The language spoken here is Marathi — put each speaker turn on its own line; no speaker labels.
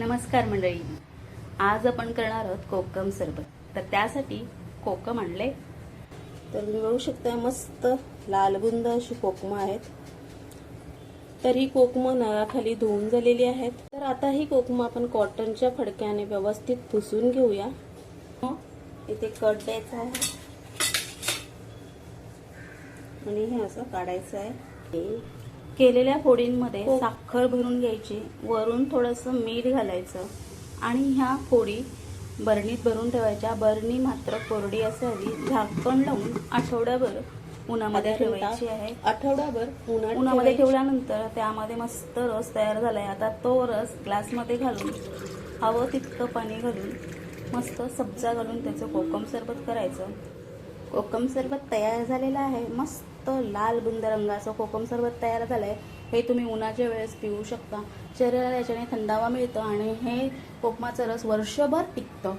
नमस्कार मंडळी. आज आपण करणार आहोत कोकम सरबत. तर त्यासाठी कोकम आणले.
तर तुम्ही बघू शकता मस्त लालबुंद अशी कोकमं आहेत. तर ही कोकमं नळाखाली धुवून झालेली आहेत. तर आता ही कोकमं आपण कॉटनच्या फडक्याने व्यवस्थित पुसून घेऊया. इथे कट द्यायचा आहे. आणि हे असं काढायचं आहे.
केलेल्या फोडींमध्ये
हो.
साखर भरून घ्यायची वरून थोडंसं मीठ घालायचं आणि ह्या फोडी बरणीत भरून ठेवायच्या. बरणी मात्र कोरडी असावी. झाकण लावून आठवड्याभर उन्हामध्ये ठेवायची आहे.
आठवडाभर उन्हात
उन्हामध्ये. ठेवल्यानंतर त्यामध्ये मस्त रस तयार झालाय. आता तो रस ग्लासमध्ये घालून हवं तितकं पाणी घालून मस्त सब्जा घालून त्याचं कोकम सरबत करायचं. कोकम सरबत तयार झालेलं आहे. मस्त लाल बुंद रंगाचं कोकम सरबत तयार झालं आहे हे तुम्ही उन्हाच्या वेळेस पिऊ शकता. शरीराला याच्याने थंडावा मिळतं आणि हे कोकमाचं रस वर्षभर टिकतं.